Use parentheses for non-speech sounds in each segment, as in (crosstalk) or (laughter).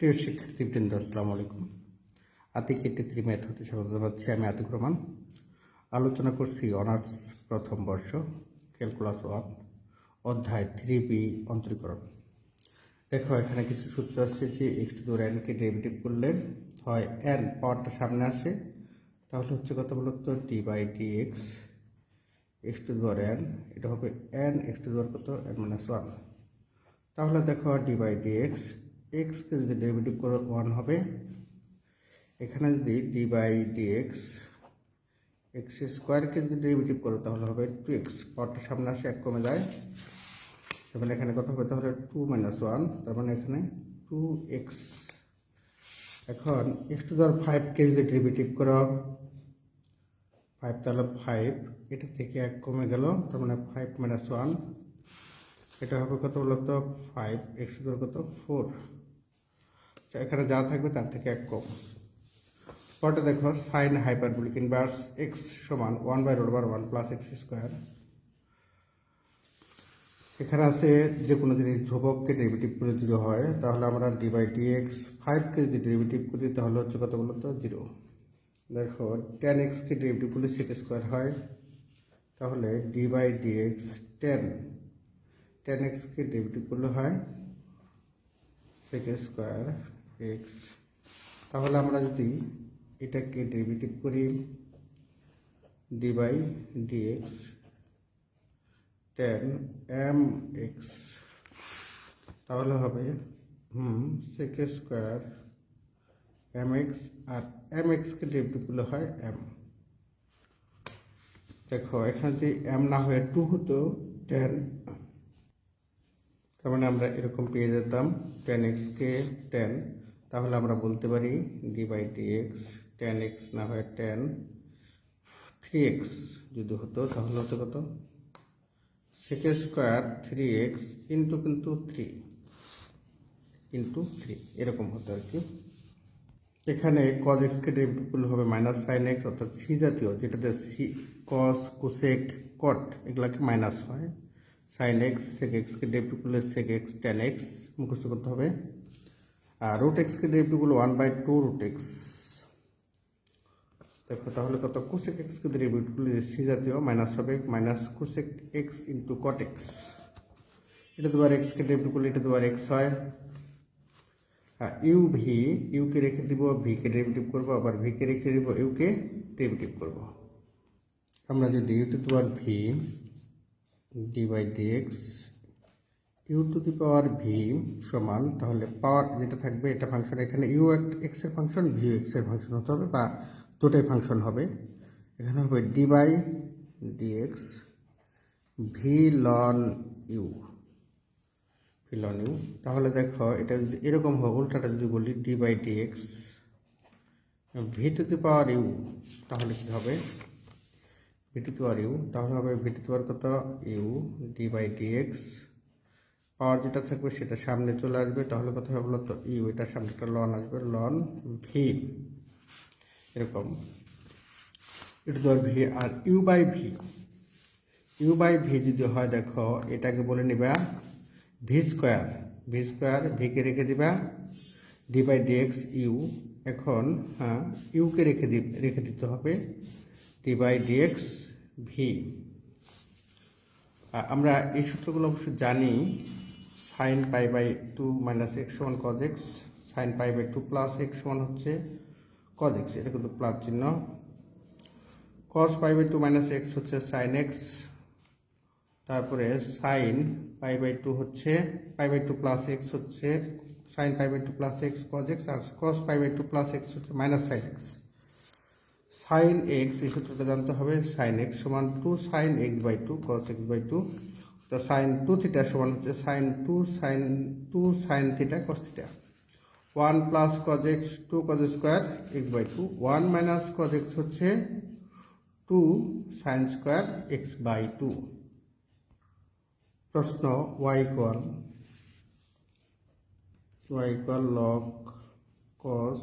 প্রিয় শিক্ষার্থীবৃন্দ, আসসালামু আলাইকুম। আতিক এটি থ্রি ম্যাথ হতে স্বাগত জানাচ্ছি আমি আতিক রহমান। আলোচনা করছি অনার্স প্রথম বর্ষ, ক্যালকুলাস ওয়ান, অধ্যায় থ্রি বি, অন্তরীকরণ। দেখো, এখানে কিছু সূত্র আছে যে এক্স টু দোর এনকে ডেরিভেটিভ করলে হয় এন পাওয়ারটা সামনে আসে। তাহলে হচ্ছে কত বলতো d by d x x to the n এটা হবে এন এক্স টু দোর কত? এন মাইনাস ওয়ান তাহলে দেখো ডি বাই ডি এক্স এক্সকে যদি ডেরিভেটিভ করো ওয়ান হবে, এখানে যদি d by d x x স্কোয়ারকে যদি ডেরিভেটিভ করো, তাহলে হবে টু এক্স পাওয়ারটা সামনে আসে এক কমে যায়। তার মানে এখানে কত হবে? তাহলে টু মাইনাস ওয়ান তার মানে এখানে টু এক্স এখন এক্স টু ধর ফাইভকে যদি ডেরিভেটিভ করো ফাইভ তাহলে ফাইভ এটা থেকে এক কমে গেল, তার মানে ফাইভ মাইনাস ওয়ান এটা হবে কত বলতো? ফাইভ এক্স ধর কত? ফোর এখানে যা থাকবে তার থেকে এক কম। পরটা দেখো সাইন হাইপারবোলিক ইনভার্স এক্স সমান one by root bar one plus x square এখানে আছে যে কোনো জিনিস ধ্রুবককে ডেরিভেটিভ করে জিরো হয়, তাহলে আমরা ডি বাই ডি এক্স ফাইভকে যদি ডেরিভেটিভ করি, তাহলে হচ্ছে কত বলতো জিরো দেখো টেন এক্সকে ডেরিভেটিভ করলে সেক স্কোয়ার হয়। তাহলে d by d x tan tan এক্সকে ডেরিভেটিভ করলে হয় সেক স্কোয়ার এক্স তাহলে আমরা যদি এটাকে ডেরিভেটিভ করি d x tan m x তাহলে হবে, hmm sec square m x আর এম এক্সকে ডেরিভেটিভ করলে হয় এম দেখো, এখানে যদি এম না হয়ে টু হতো টেন তার মানে আমরা এরকম পেয়ে যেতাম টেন এক্সকে টেন তাহলে আমরা বলতে পারি d by d x tan x না হয় টেন থ্রি এক্স যদি হতো তাহলে হতো কত? সেকে স্কোয়ার থ্রি এক্স ইন্টু কিন্তু থ্রি ইন্টু থ্রি এরকম হতো আর কি। এখানে কজ ডেরিভেটিভ করলে হবে মাইনাস সাইন এক্স অর্থাৎ সি জাতীয়, যেটাতে সি কস কুসেক কট এগুলাকে মাইনাস হয়। সাইন এক্স সেক এক্সকে ডেরিভেটিভ করলে সেক এক্স টেন এক্স মুখস্থ করতে হবে। রুট এক্সকে derivative one by two root x দেখো তাহলে কত? কুসেক এক্সকে ডেরিভেটিভ সি জাতীয় মাইনাস হবে minus cosec x into cot x এটা দুবার এক্সকে ডেরিভেটিভ করলে এটা দুবার এক্স হয়। হ্যাঁ ইউ ভি ইউকে রেখে দিব ভিকে ডেরিভেটিভ করব, আবার ভিকে রেখে দিব ইউকে ডেরিভেটিভ করব। আমরা যদি u to the v d by d x u to the power v সমান, তাহলে পাওয়ার যেটা থাকবে, এটা ফাংশন এখানে ইউ এক্সের ফাংশন ভি এক্সের ফাংশন হতে হবে, বা দুটাই ফাংশন হবে। এখানে হবে d by d x v ln u ফিলন u তাহলে দেখো, এটা যদি এরকম হয়, উল্টাটা যদি বলি d by d x v to the power u তাহলে কি হবে? V to the power u তাহলে হবে ভি টু দি পাওয়ার কত? U d by d x power যেটা থাকবে সেটা সামনে চলে আসবে। তাহলে কথা হবে বলতো ইউ এটা সামনে একটা লন আসবে লন ভি এরকম। এটা তো v R u by v u by v যদি হয় দেখো, এটাকে বলে নিবা ভি স্কোয়ার ভি স্কোয়ার ভিকে রেখে দিবা d by d x u এখন হ্যাঁ ইউকে রেখে দি, রেখে দিতে হবে d by d x v আমরা এই সূত্রগুলো অবশ্য জানি। Sine pi by two minus x one cos x, sine pi by two plus x one হচ্ছে কজ এক্স, এটা কিন্তু প্লাস চিহ্ন। Cos pi by two minus x হচ্ছে সাইন এক্স, তারপরে সাইন পাই বাই টু হচ্ছে, pi by two plus x হচ্ছে, sine pi by two plus x cos x, R cos pi by two plus x হচ্ছে minus sine x. Sine x এই সূত্রটা জানতে হবে, sine x সমান two, sine x by two cos x by two তো sine two theta সমান হচ্ছে sine two sine two sine theta cos theta one plus cos x two cos square x by two one minus cos x হচ্ছে two sine square x by two প্রশ্ন y equal y equal log cos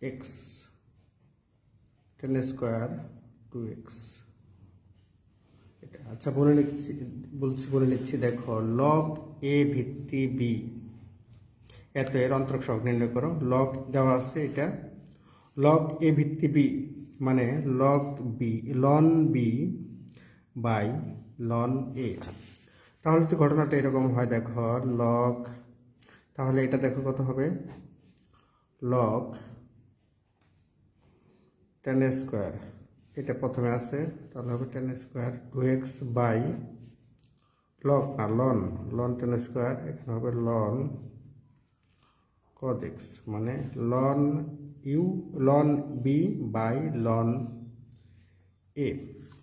x tan square two x আচ্ছা বলে নিচ্ছি বলছি, বলে নিচ্ছি দেখো lock এ ভিত্তি বি এত এর অন্তরক সহগ নির্ণয় করো। লক দেওয়া আছে এটা। লক এ ভিত্তি বি মানে log b ln b by ln a তাহলে তো ঘটনাটা এরকম হয়, দেখো লক তাহলে এটা দেখো কত হবে? লক টেন স্কোয়ার এটা প্রথমে আছে, তাহলে হবে ten square two x by log না লন লন টেন স্কোয়ার এখানে হবে লন কজ এক্স মানে ln u ln b by ln a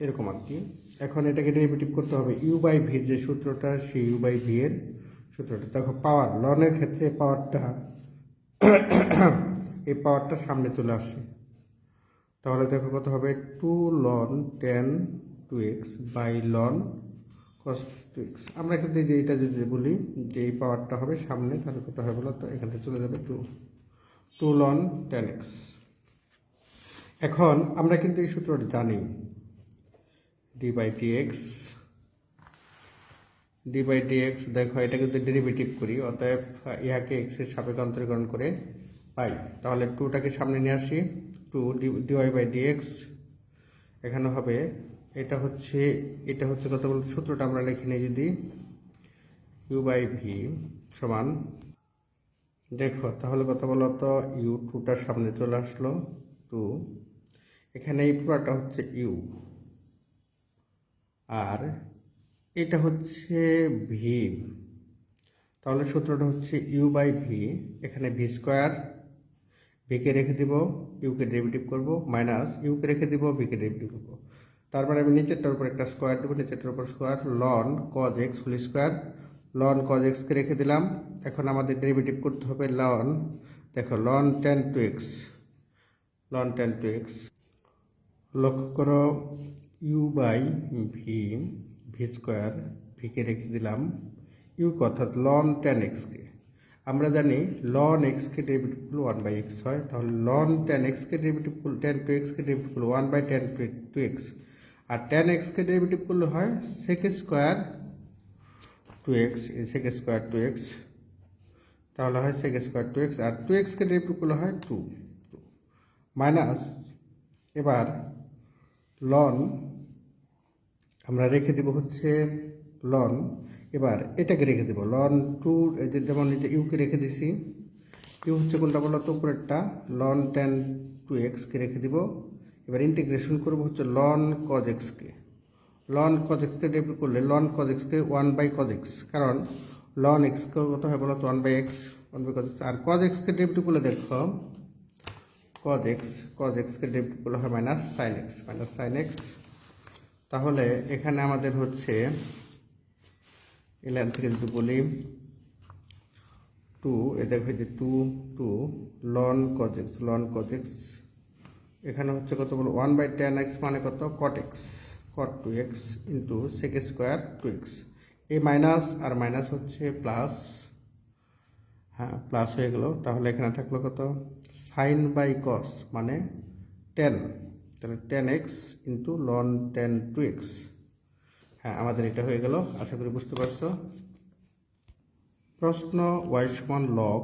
এরকম আর কি। এখন এটাকে ডেরিভেটিভ করতে হবে ইউ বাই ভির যে সূত্রটা, সেই ইউ বাই ভি এর সূত্রটা। দেখো পাওয়ার লনের ক্ষেত্রে পাওয়ারটা এই পাওয়ারটা (coughs) সামনে চলে আসে। তাহলে দেখো কত হবে? Two ln tan two x by ln cos two x আমরা এখান থেকে এটা যদি বলি যে এই পাওয়ারটা হবে সামনে, তাহলে কত হবে বলো তো? এখান থেকে চলে যাবে two two ln tan x এখন আমরা কিন্তু এই সূত্রটা জানি। D by t x d by d x দেখো, এটা কিন্তু ডেরিভেটিভ করি, অতএব ইহাকে এক্সের সাপেক্ষে অন্তরীকরণ করে পাই। তাহলে টুটাকে সামনে নিয়ে আসি। টু ডিওয়াই বাই ডিএক্স এখানে হবে, এটা হচ্ছে এটা হচ্ছে কত বলতে সূত্রটা আমরা লিখে নিই যদি ইউ বাই ভি সমান, দেখো তাহলে কত বলো তো ইউ টুটার সামনে চলে আসলো টু এখানে এই পুরাটা হচ্ছে ইউ আর এটা হচ্ছে ভি তাহলে সূত্রটা হচ্ছে ইউ বাই ভি এখানে ভি স্কোয়ার ভিকে রেখে দিব ইউকে ডেরিভেটিভ করব মাইনাস ইউকে রেখে দিব ভিকে ডেরিভেটিভ করব। তারপরে আমি নিচেরটার উপর একটা স্কোয়ার দেবো, নিচেরটার উপর square ln cos x full square ln cos এক্সকে রেখে দিলাম। এখন আমাদের ডেরিভেটিভ করতে হবে লন দেখো ln tan two x ln tan two x লক্ষ্য করো u by v v square V K রেখে দিলাম। ইউ অর্থাৎ লন টেন এক্সকে আমরা জানি লন এক্সকে ডেরিভেটিভ করলে ওয়ান বাই এক্স হয়। তাহলে লন টেন এক্সকে ডেরিভেটিভ করলে টেন টু এক্সকে ডেরিভেটিভ করলে one by tan two x R tan এক্সকে ডেরিভেটিভ করলে হয় sec square two x sec square two x তাহলে হয় সেক স্কোয়ার টু এক্স আর টু এক্সকে ডেরিভেটিভ করলে হয় টু মাইনাস এবার লন আমরা রেখে দেব হচ্ছে লন এবার এটাকে রেখে দেবো। লন টু যেমন এই যে ইউকে রেখে দিছি ইউ হচ্ছে কোনটা বলো তো উপরেরটা? লন টেন টু এক্সকে রেখে দিব। এবার ইন্টিগ্রেশন করব হচ্ছে লন কজ এক্সকে লন কজ এক্সকে ডেভেলপ করলে লন কজ এক্সকে ওয়ান বাই কজ এক্স কারণ লন এক্সকে কত হয় বলো তো? One by x one by cos x R cos এক্সকে ডেভেলপ করলে দেখো কজ এক্স কজ এক্সকে ডেভেলপ করলে হয় minus sine x minus sine x তাহলে এখানে আমাদের হচ্ছে এলান থেকে যদি বলি টু এ দেখো যে two two ln cos x ln cos x এখানে হচ্ছে কত বলো ওয়ান বাই টেন এক্স মানে কত? Cot x cot two x into sec square two x এই মাইনাস আর মাইনাস হচ্ছে প্লাস হ্যাঁ প্লাস হয়ে গেল। তাহলে এখানে থাকল কত? সাইন বাই কস মানে টেন তাহলে tan x into ln tan two x হ্যাঁ আমাদের এটা হয়ে গেল। আশা করি বুঝতে পারছ। প্রশ্ন ওয়াই সমান লগ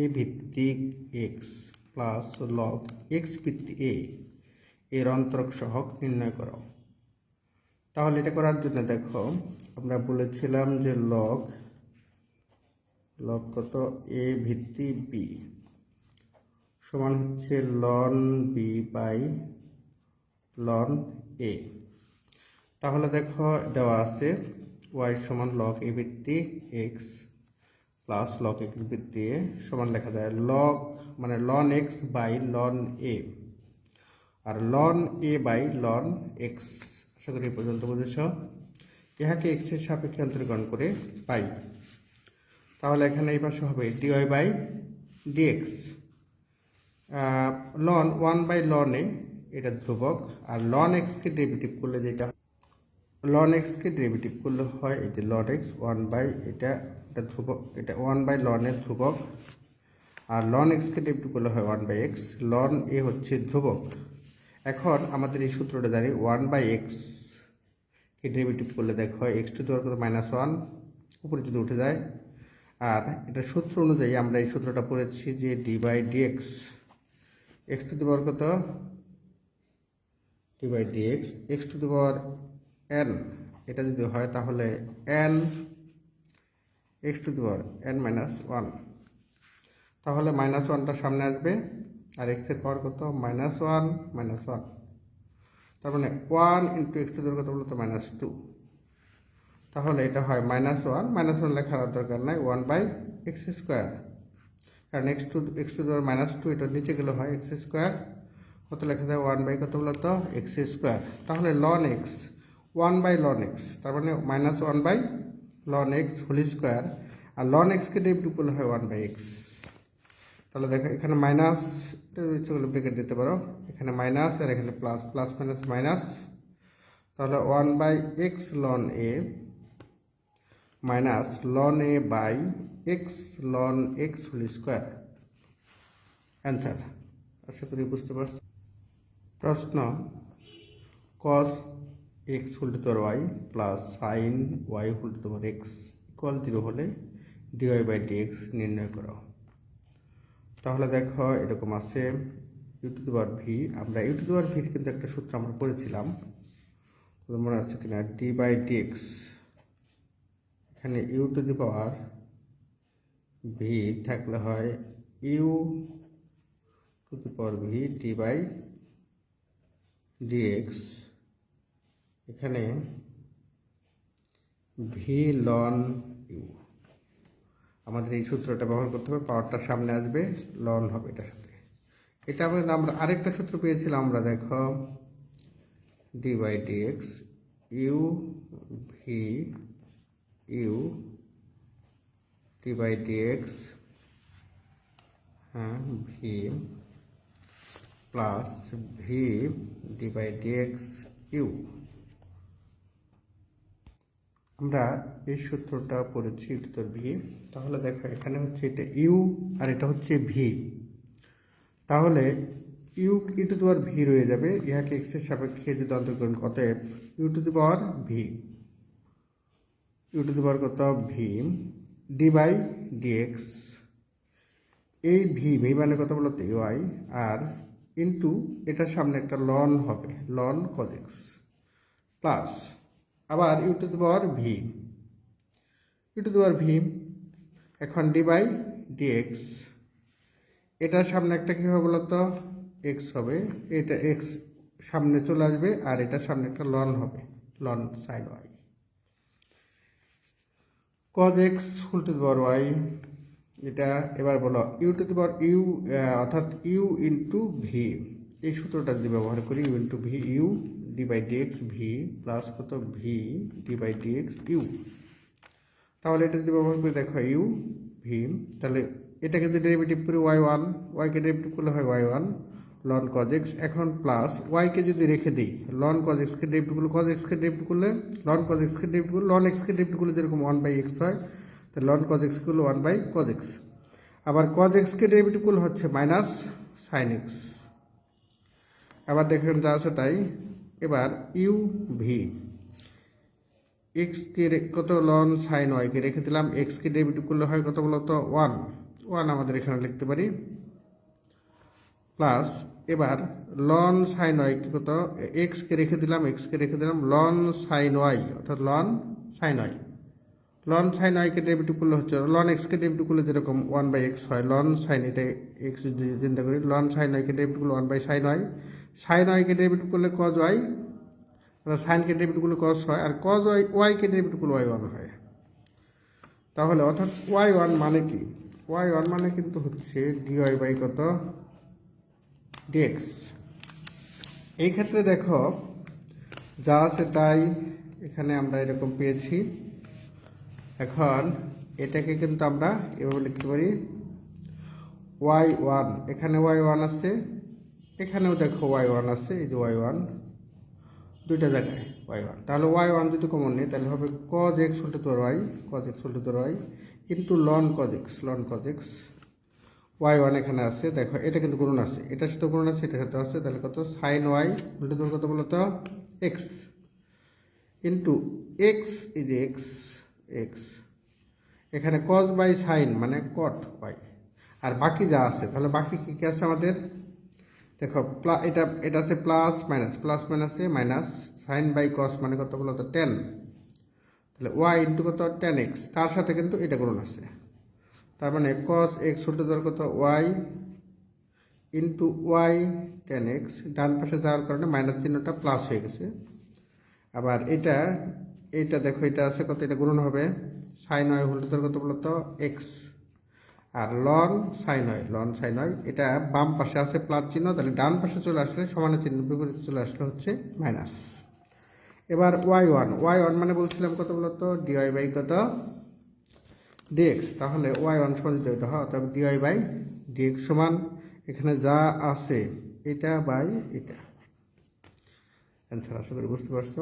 এ ভিত্তিক এক্স প্লাস লগ এক্স ভিত্তিক এ এর অন্তরক সহক নির্ণয় করো। তাহলে এটা করার জন্য দেখো, আমরা বলেছিলাম যে লগ লগ কত? এ ভিত্তি বি সমান হচ্ছে ln B by ln A তাহলে দেখো দেওয়া আছে ওয়াই সমান লক এ ভিত্তি এক্স প্লাস লক এক্স ভিত্তি এ সমান লেখা যায় লক মানে ln x by ln a R ln a by ln x আশা করি পর্যন্ত বুঝেছ। ইহাকে এক্সের সাপেক্ষে অন্তরীকরণ করে পাই। তাহলে এখানে এই পাশে হবে d y by d x ln one by ln a এটা ধ্রুবক। আর লন এক্সকে ডেরিভেটিভ করলে যেটা লন এক্সকে ডেরিভেটিভ করলে হয়, এই যে লন এক্স ওয়ান বাই এটা এটা ধ্রুবক, এটা ওয়ান বাই লনের ধ্রুবক, আর লন এক্সকে ডেরিভেটিভ করলে হয় one by x ln a হচ্ছে ধ্রুবক। এখন আমাদের এই সূত্রটা জানি ওয়ান বাই এক্স কে ডেরিভেটিভ করলে দেখো এক্স টু দেওয়ার কথা মাইনাস ওয়ান উপরে যদি উঠে যায়, আর এটা সূত্র অনুযায়ী আমরা এই সূত্রটা পড়েছি যে d by d x x to the power কত? D by d x x x to the power n এটা যদি হয় তাহলে n x to the power n minus one তাহলে মাইনাস ওয়ানটা সামনে আসবে, আর এক্সের পাওয়ার কত? মাইনাস ওয়ান মাইনাস ওয়ান তার মানে one into x to the কত বলতো? মাইনাস টু তাহলে এটা হয় মাইনাস ওয়ান মাইনাস ওয়ান লেখার দরকার নাই ওয়ান বাই এক্স স্কোয়ার কারণ এক্স টু এক্স টু দেওয়ার মাইনাস টু এটা নিচে গেলে হয় এক্স স্কোয়ার কত লেখা যায়? ওয়ান বাই কত বলতো? এক্স স্কোয়ার তাহলে ln x one by ln x তার মানে minus one by ln x whole square R ln এক্সকে ডেভিড করলে হয় ওয়ান বাই এক্স তাহলে দেখো, এখানে মাইনাস ইচ্ছে ব্রেকেট দিতে পারো। এখানে মাইনাস আর এখানে প্লাস প্লাস মাইনাস মাইনাস তাহলে one by x ln a minus ln a by x ln x whole square answer আশা করি বুঝতে পারছি। প্রশ্ন cos x whole two y plus sine y whole two তোমার এক্স ইকুয়াল জিরো হলে d y by d x নির্ণয় করো। তাহলে দেখো এরকম আছে ইউ টু দেওয়ার ভি আমরা ইউ টু দেওয়ার ভির কিন্তু একটা সূত্র আমরা তোদের মনে আছে কিনা? ডি বাই ডিএক্স এখানে u to the power v থাকলে হয় u to the power v d by dx এখানে ভি লন ইউ। আমাদের এই সূত্রটা ব্যবহার করতে হবে, পাওয়ারটা সামনে আসবে, লন হবে এটার সাথে। এটা আমাদের আমরা আরেকটা সূত্র পেয়েছিলাম, আমরা দেখো d by d x u v u d by d x হ্যাঁ v plus v d by d x u আমরা এই সূত্রটা পড়েছি উত্তর ভি তাহলে দেখো, এখানে হচ্ছে এটা ইউ আর এটা হচ্ছে ভি তাহলে ইউ ই টু ভি রয়ে যাবে। ইহাকে এক্সের সাপেক্ষে যদি অন্তর্করণ কত u to the power v u to the power কত? ভি ডি বাই ডিএক্স এই ভি ভি মানে কত বলতো? ইউআই আর ইন্টু এটার সামনে একটা লন হবে। লন কজেক্স প্লাস আবার u to the power v u to the power v এখন ডি বাই ডিএক্স এটার সামনে একটা কী হবে বলতো? এক্স হবে। এটা এক্স সামনে চলে আসবে আর এটার সামনে একটা লন হবে ln sine y cos x full to the y এটা এবার বলো ইউ টু দি ইউ অর্থাৎ ইউ ইন্টু ভি এই সূত্রটা যদি ব্যবহার করি u into v u d by dx v plus কত v d by dx u তাহলে এটা যদি ব্যবহার করে দেখো ইউ ভি তাহলে এটাকে যদি ডেরিভেটিভ করি ওয়াই ওয়ান ওয়াইকে ডেরিভেটিভ করলে হয় Y one ln cos x এখন প্লাস ওয়াইকে যদি রেখে দিই লন কজেক্সকে ডেরিভেটিভ করলে কজেক্সকে ডেরিভেটিভ করলে লন কজেক্সকে ডেরিভেটিভ করলে লন এক্সকে ডেরিভেটিভ করলে যেরকম ওয়ান বাই এক্স হয় তো লন কজেক্স করলে ওয়ান বাই কজেক্স আবার কজেক্সকে ডেরিভেটিভ করলে হচ্ছে মাইনাস সাইন এক্স আবার দেখেন যা আছে তাই। এবার ইউ ভি। এক্সকে কত লন? সাইন ওয়াইকে রেখে দিলাম। এক্সকে ডেবিট করলে হয় কত বলতো? ওয়ান। ওয়ান আমাদের এখানে লিখতে পারি। প্লাস এবার লন সাইন ওয়াই কত? এক্সকে রেখে দিলাম এক্সকে রেখে দিলাম। লন সাইন ওয়াই অর্থাৎ ln sine y ln sine ওয়াইকে debit করলে হচ্ছে লন এক্সকে ডেবিট করলে যেরকম ওয়ান বাই এক্স হয়, লন সাইন এটা এক্স চিন্তা করি, লন সাইন ওয়াইকে ডেবিট করলে one by sine y sine ওয়াইকে debit করলে কজ ওয়াই সাইনকে ডেবিট করলে কজ হয় আর কজ ওয়াই ওয়াইকে ডেবিট করলে ওয়াই ওয়ান হয়। তাহলে অর্থাৎ ওয়াই ওয়ান মানে কি? ওয়াই ওয়ান মানে কিন্তু হচ্ছে ডিওয়াই বাই কত? ডিএক্স এই ক্ষেত্রে দেখো, যা আছে তাই এখানে আমরা এরকম পেয়েছি। এখন এটাকে কিন্তু আমরা এভাবে লিখতে পারি, ওয়াই ওয়ান। এখানে ওয়াই ওয়ান আছে এখানেও দেখো ওয়াই ওয়ান আছে, এই যে ওয়াই ওয়ান দুইটা জায়গায় ওয়াই ওয়ান তাহলে ওয়াই ওয়ান যদি কমন নেই, তাহলে হবে কজ এক্স উল্টে তোর ওয়াই কজ এক্স উল্টে তোর ওয়াই কিন্তু ln cos x ln cos x y one এখানে আছে, দেখো, এটা কিন্তু গুণন আছে। এটার সাথে গুণন আছে, এটার সাথে আছে, তাহলে কত? সাইন ওয়াই উল্টে তোর কত বলতো x into x is x x এখানে কজ বাই সাইন মানে কট বাই আর বাকি যা আছে, তাহলে বাকি কী কী আছে আমাদের? দেখো এটা এটা আছে প্লাস মাইনাস প্লাস মাইনাসে মাইনাস সাইন বাই কস মানে কত বলতো টেন তাহলে ওয়াই ইন্টু কত? টেন এক্স তার সাথে কিন্তু এটা গুণন আছে। তার মানে কস এক্স উল্টো ধর কত? Y into y tan x ডান পাশে যাওয়ার কারণে মাইনাস চিহ্নটা প্লাস হয়ে গেছে। আবার এটা এটা দেখো, এটা আছে কত? এটা গুণন হবে। সাইন ওয়াই উল্টো ধর কত বলতো এক্স আর লন সাইন হয় লন সাইন হয় এটা বাম পাশে আছে প্লাস চিহ্ন, তাহলে ডান পাশে চলে আসলে সমানের চিহ্ন, বিপরীতে চলে আসলে হচ্ছে মাইনাস। এবার ওয়াই ওয়ান ওয়াই ওয়ান মানে বলছিলাম কত বলতো? ডিওয়াই বাই কত? ডিএক্স তাহলে ওয়াই ওয়ান সমান দিতে হতো হ্যাঁ তবে ডিওয়াই বাই ডিএক্স সমান, এখানে যা আছে এটা বাই এটা। অ্যান্সার আশা করি বুঝতে পারছ।